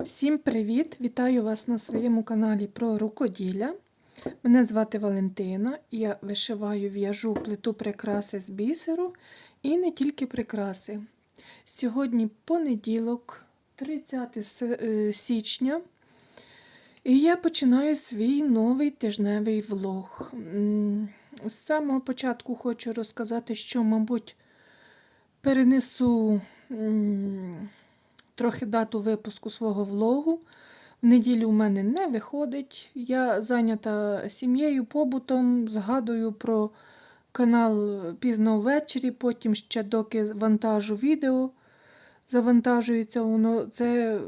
Всім привіт! Вітаю вас на своєму каналі про рукоділля. Мене звати Валентина, я вишиваю в'яжу плиту прикраси з бісеру і не тільки прикраси. Сьогодні понеділок, 30 е, січня, і я починаю свій новий тижневий влог. З самого початку хочу розказати, що, мабуть, перенесу. Трохи дату випуску свого влогу. В неділю у мене не виходить. Я зайнята сім'єю, побутом, згадую про канал пізно ввечері, потім ще доки вантажу відео. Завантажується воно це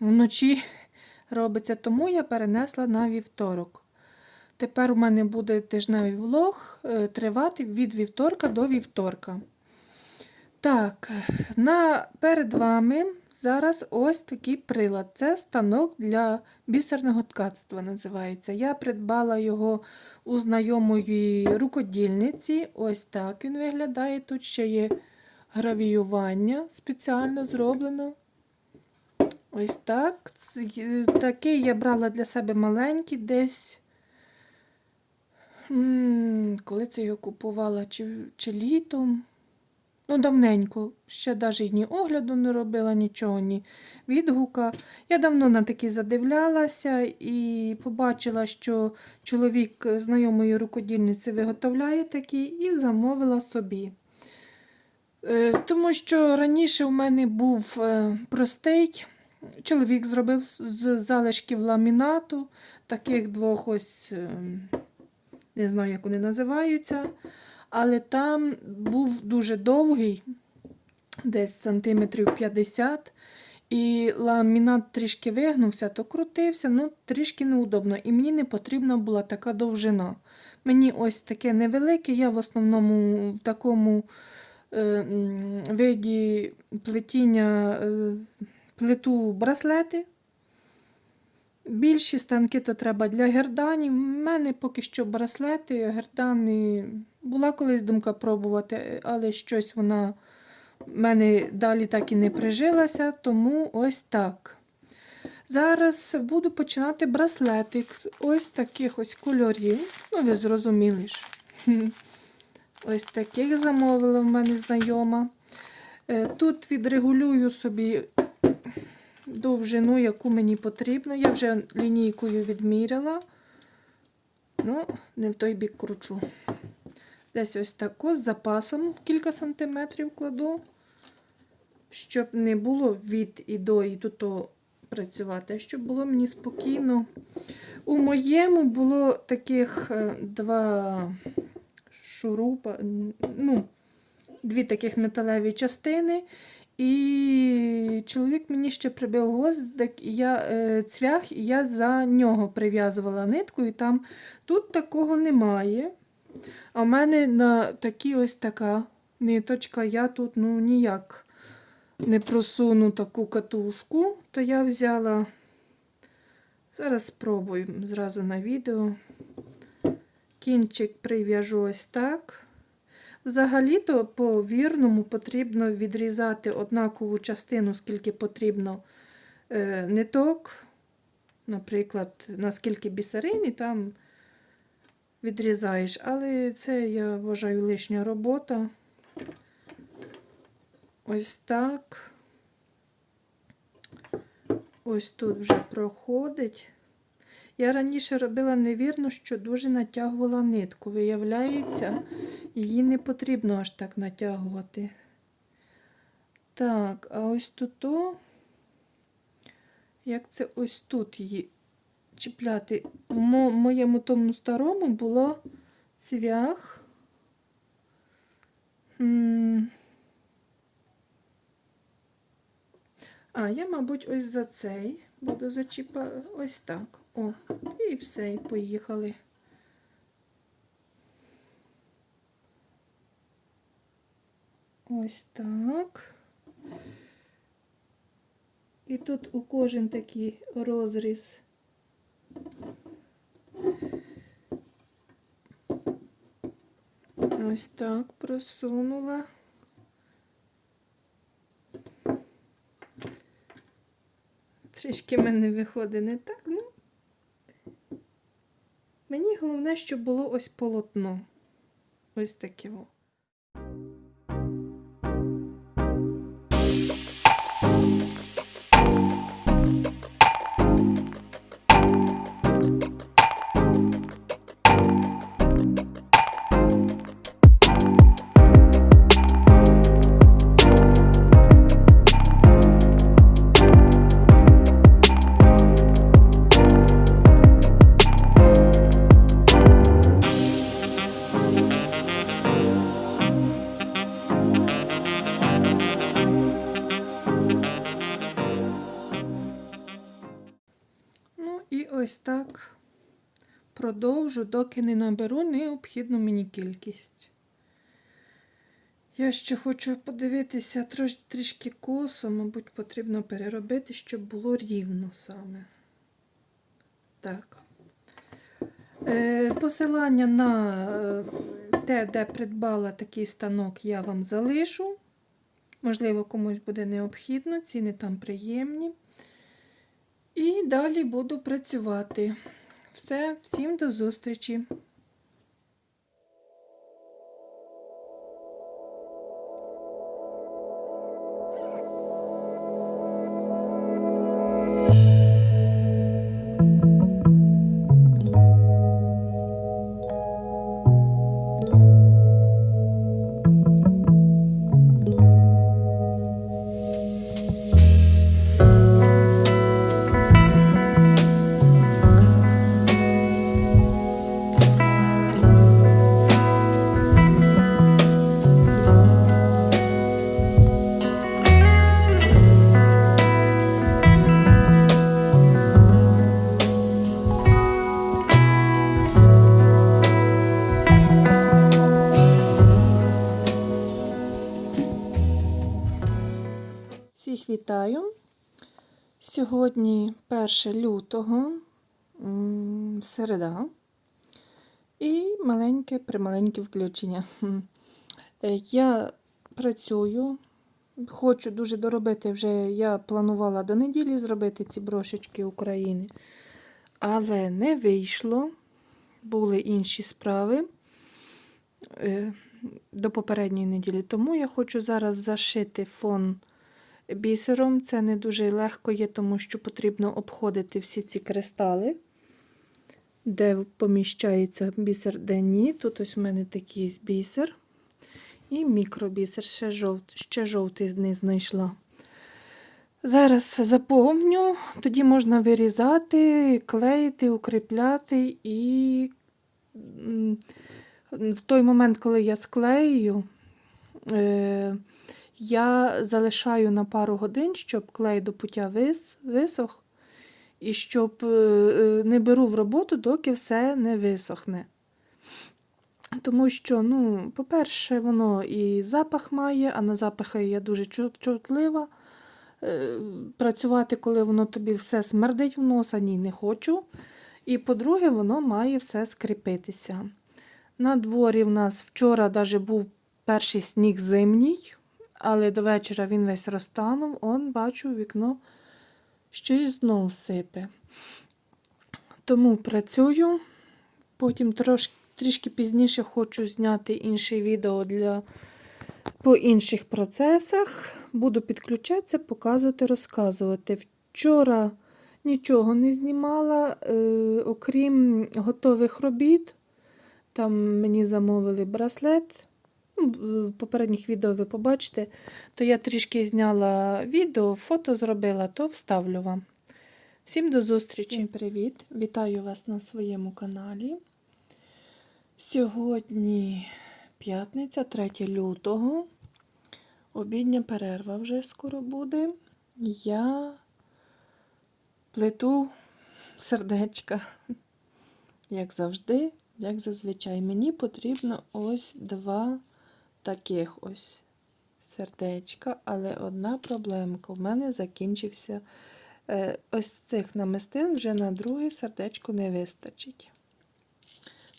вночі робиться, тому я перенесла на вівторок. Тепер у мене буде тижневий влог е, тривати від вівторка до вівторка. Так, на, перед вами зараз ось такий прилад. Це станок для бісерного ткацтва називається. Я придбала його у знайомої рукодільниці. Ось так він виглядає. Тут ще є гравіювання спеціально зроблено. Ось так. Такий я брала для себе маленький десь. Коли це його купувала, чи, чи літом. Ну, давненько, ще навіть ні огляду не робила, нічого, ні відгука. Я давно на такі задивлялася і побачила, що чоловік знайомої рукодільниці виготовляє такі, і замовила собі. Е, Тому що раніше у мене був е, простий. Чоловік зробив з залишків ламінату, таких двох ось, е, не знаю, як вони називаються але там був дуже довгий, десь сантиметрів 50, і ламінат трішки вигнувся, то крутився, ну трішки неудобно. І мені не потрібна була така довжина. Мені ось таке невелике, я в основному в такому е, виді плетіння е, плету браслети. Більші станки то треба для герданів. У мене поки що браслети, гердани. Була колись думка пробувати, але щось вона в мене далі так і не прижилася, тому ось так. Зараз буду починати браслетик з ось таких ось кольорів. Ну, ви зрозуміли ж. Ось таких замовила в мене знайома. Е, Тут відрегулюю собі довжину, яку мені потрібно. Я вже лінійкою відміряла. Ну, не в той бік кручу. Десь ось тако з запасом кілька сантиметрів кладу, щоб не було від і до і до того працювати, щоб було мені спокійно. У моєму було таких е, два шурупа, ну, дві таких металеві частини. І чоловік мені ще прибив гвоздик, і я, е, цвях, і я за нього прив'язувала нитку, і там тут такого немає. А в мене на такій ось така ниточка, я тут ну, ніяк не просуну таку катушку, то я взяла, зараз спробую зразу на відео. Кінчик прив'яжу ось так. Взагалі-то по вірному потрібно відрізати однакову частину, скільки потрібно е, ниток. Наприклад, наскільки бісерини там відрізаєш. Але це, я вважаю, лишня робота. Ось так. Ось тут вже проходить. Я раніше робила невірно, що дуже натягувала нитку. Виявляється, її не потрібно аж так натягувати. Так, а ось тут, о, як це ось тут її чіпляти? Мо- моєму тому старому було цвях. А, я, мабуть, ось за цей буду зачіпа ось так. О, і все, і поїхали. Ось так. І тут у кожен такий розріз. Ось так просунула. Трішки в мене виходить не так. Ну, мені головне, щоб було ось полотно. Ось таке. Ось так продовжу, доки не наберу необхідну мені кількість. Я ще хочу подивитися трош, трішки косо, мабуть, потрібно переробити, щоб було рівно саме. Так. Е, посилання на е, те, де придбала такий станок, я вам залишу. Можливо, комусь буде необхідно, ціни там приємні. І далі буду працювати. Все, всім до зустрічі! Вітаю. Сьогодні 1 лютого, середа. І маленьке прималеньке включення. Е, Я працюю, хочу дуже доробити вже. Я планувала до неділі зробити ці брошечки України, але не вийшло. Були інші справи е, до попередньої неділі. Тому я хочу зараз зашити фон бісером. Це не дуже легко є, тому що потрібно обходити всі ці кристали, де поміщається бісер, де ні. Тут ось у мене такий бісер. І мікробісер, ще, жовт, ще жовтий не знайшла. Зараз заповню, тоді можна вирізати, клеїти, укріпляти і в той момент, коли я склею, е, я залишаю на пару годин, щоб клей до пуття вис, висох, і щоб е, е, не беру в роботу, доки все не висохне. Тому що, ну, по-перше, воно і запах має, а на запахи я дуже чутлива. Е, Працювати, коли воно тобі все смердить в носа, ні, не хочу. І по-друге, воно має все скріпитися. На дворі в нас вчора даже був перший сніг зимній, але до вечора він весь розтанув. Он, бачу, вікно щось знов сипе. Тому працюю. Потім трош, трішки пізніше хочу зняти інше відео для, по інших процесах. Буду підключатися, показувати, розказувати. Вчора нічого не знімала, е, окрім готових робіт. Там мені замовили браслет. Ну, В попередніх відео ви побачите, то я трішки зняла відео, фото зробила, то вставлю вам. Всім до зустрічі. Всім привіт! Вітаю вас на своєму каналі. Сьогодні п'ятниця, 3 лютого. Обідня перерва вже скоро буде. Я плету сердечка. Як завжди, як зазвичай, мені потрібно ось два таких ось сердечка, але одна проблемка. У мене закінчився е, ось цих намистин, вже на друге сердечко не вистачить.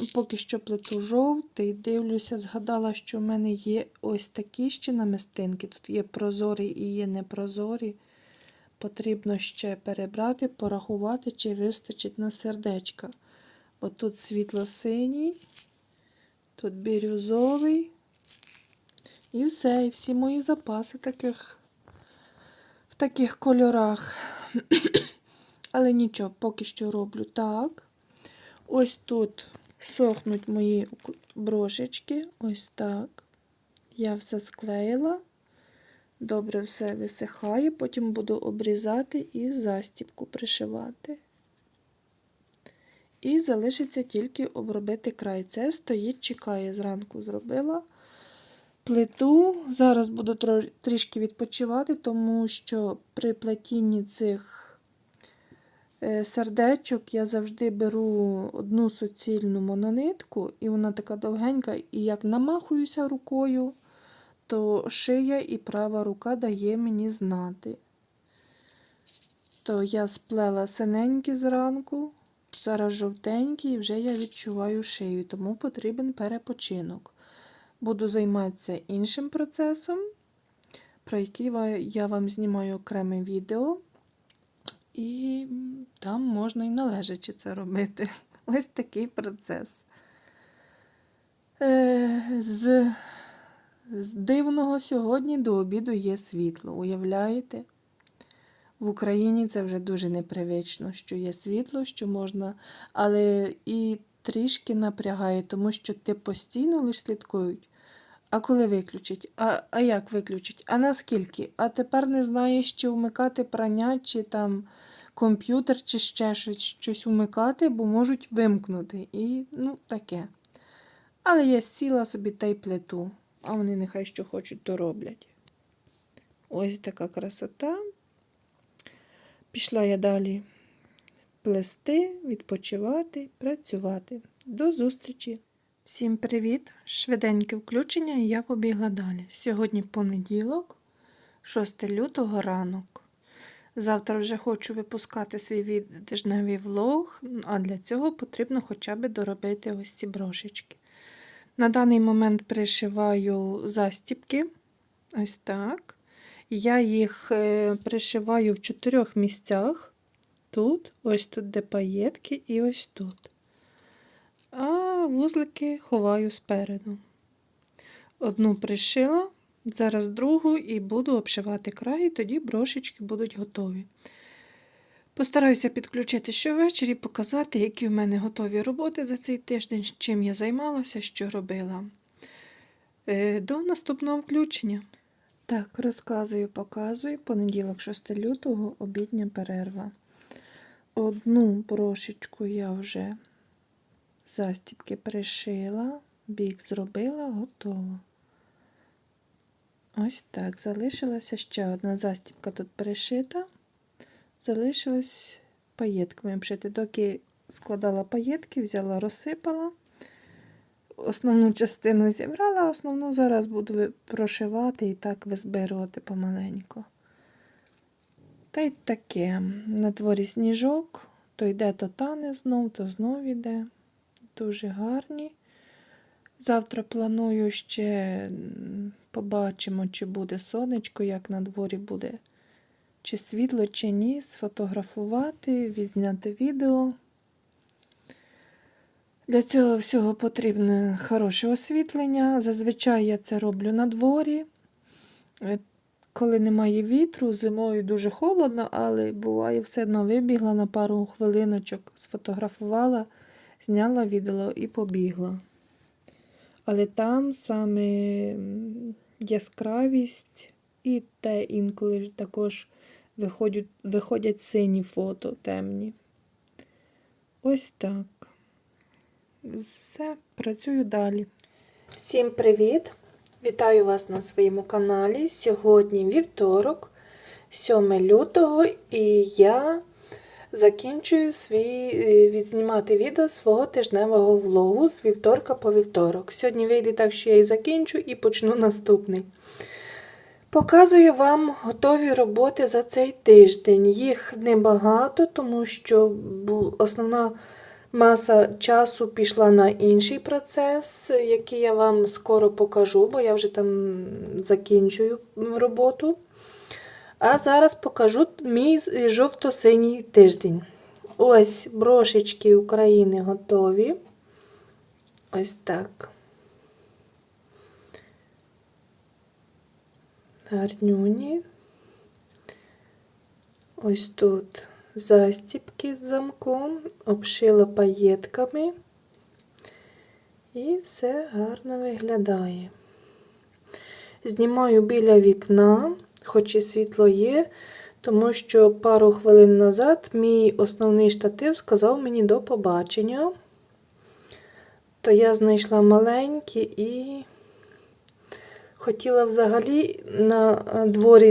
Ну, Поки що плету жовтий, дивлюся, згадала, що в мене є ось такі ще намистинки. Тут є прозорі і є непрозорі. потрібно ще перебрати, порахувати, чи вистачить на сердечка. Бо тут світло-синій, тут бірюзовий. І все, і всі мої запаси таких, в таких кольорах. Але нічого, поки що роблю так. Ось тут сохнуть мої брошечки. Ось так. Я все склеїла. Добре все висихає, потім буду обрізати і застібку пришивати. І залишиться тільки обробити край. Це стоїть, чекає, зранку зробила плиту. Зараз буду трішки відпочивати, тому що при плетінні цих е, сердечок я завжди беру одну суцільну мононитку, і вона така довгенька, і як намахуюся рукою, то шия і права рука дає мені знати. То я сплела синенькі зранку, зараз жовтенькі, і вже я відчуваю шию, тому потрібен перепочинок. Буду займатися іншим процесом, про який я вам знімаю окреме відео. І там можна і належачи це робити. Ось такий процес. Е, з, з дивного сьогодні до обіду є світло. Уявляєте? В Україні це вже дуже непривично, що є світло, що можна, але і трішки напрягає, тому що ти постійно лише слідкують. А коли виключить? А, а як виключить? А наскільки? А тепер не знаєш, чи вмикати прання, чи там комп'ютер, чи ще щось, щось вмикати, бо можуть вимкнути. І ну таке. Але я сіла собі та й плету, а вони нехай що хочуть, то роблять. Ось така красота. Пішла я далі плести, відпочивати, працювати. До зустрічі! Всім привіт! Швиденьке включення і я побігла далі. Сьогодні понеділок, 6 лютого ранок. Завтра вже хочу випускати свій тижневий влог, а для цього потрібно хоча б доробити ось ці брошечки. На даний момент пришиваю застіпки. Ось так. Я їх е, пришиваю в чотирьох місцях. Тут, ось тут, де паєтки, і ось тут. А вузлики ховаю спереду. Одну пришила, зараз другу і буду обшивати край, і тоді брошечки будуть готові. Постараюся підключити щовечері, показати, які в мене готові роботи за цей тиждень, чим я займалася, що робила. Е, До наступного включення. Так, розказую, показую. Понеділок, 6 лютого, обідня перерва. Одну брошечку я вже застібки пришила, бік зробила, готово. Ось так. Залишилася ще одна застібка тут пришита. Залишилось паєтками обшити. Доки складала паєтки, взяла, розсипала. Основну частину зібрала, основну зараз буду прошивати і так визбирувати помаленьку. Та й таке. На дворі сніжок, то йде, то тане знов, то знов іде. Дуже гарні. Завтра планую ще побачимо, чи буде сонечко, як на дворі буде, чи світло, чи ні. Сфотографувати, відзняти відео. Для цього всього потрібне хороше освітлення. Зазвичай я це роблю на дворі. Е, Коли немає вітру, зимою дуже холодно, але буває все одно вибігла на пару хвилиночок, сфотографувала, зняла відео і побігла. Але там саме яскравість і те інколи також виходять, виходять сині фото темні. Ось так. Все, працюю далі. Всім привіт! Вітаю вас на своєму каналі. Сьогодні вівторок, 7 лютого, і я закінчую свій е, відзнімати відео свого тижневого влогу з вівторка по вівторок. Сьогодні вийде так, що я і закінчу, і почну наступний. Показую вам готові роботи за цей тиждень. Їх небагато, тому що основна маса часу пішла на інший процес, який я вам скоро покажу, бо я вже там закінчую роботу. А зараз покажу мій жовто-синій тиждень. Ось брошечки України готові. Ось так. Гарнюні. Ось тут застіпки з замком, обшила паєтками. І все гарно виглядає. Знімаю біля вікна, хоч і світло є, тому що пару хвилин назад мій основний штатив сказав мені до побачення. То я знайшла маленький і хотіла взагалі на дворі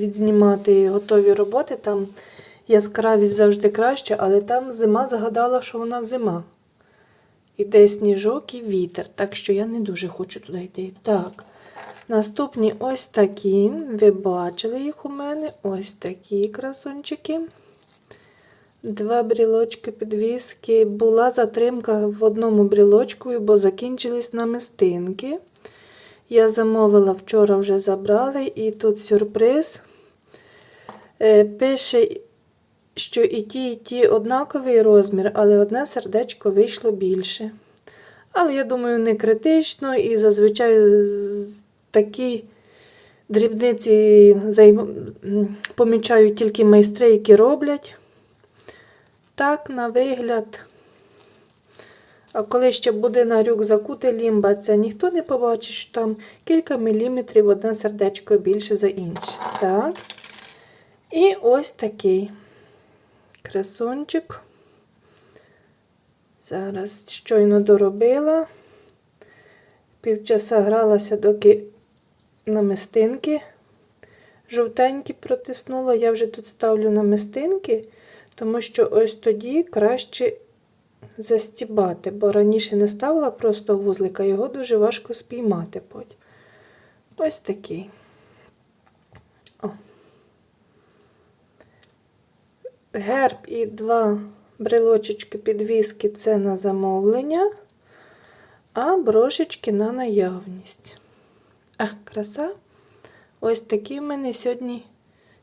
відзнімати готові роботи. Там яскравість завжди краще, але там зима загадала, що вона зима. Іде сніжок і вітер, так що я не дуже хочу туди йти. Так, наступні ось такі. Ви бачили їх у мене. Ось такі красунчики. Два брілочки підвіски. Була затримка в одному брілочку, бо закінчились намистинки. Я замовила вчора вже забрали, і тут сюрприз. Е, Пише, що і ті, і ті однаковий розмір, але одне сердечко вийшло більше. Але я думаю, не критично, і зазвичай такі дрібниці помічають тільки майстри, які роблять. Так, на вигляд. А коли ще буде на рюкзаку те лімба, це ніхто не побачить, що там кілька міліметрів одне сердечко більше за інше. Так. І ось такий красунчик. Зараз щойно доробила. Півчаса гралася, доки намистинки жовтенькі протиснула. Я вже тут ставлю намистинки, тому що ось тоді краще застібати, бо раніше не ставила просто вузлика, його дуже важко спіймати потім. Ось такий. О. Герб і два брелочечки підвіски це на замовлення, а брошечки на наявність. А, краса. Ось такий в мене сьогодні,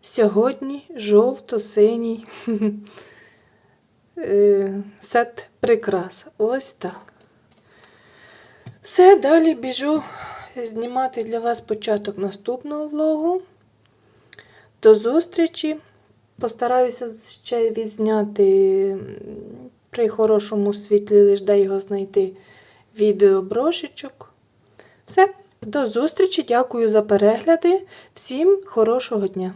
сьогодні жовто-синій е, сет прикрас. Ось так. Все, далі біжу знімати для вас початок наступного влогу. До зустрічі. Постараюся ще відзняти при хорошому світлі, лиш де його знайти відео брошечок. Все, до зустрічі, дякую за перегляди. Всім хорошого дня!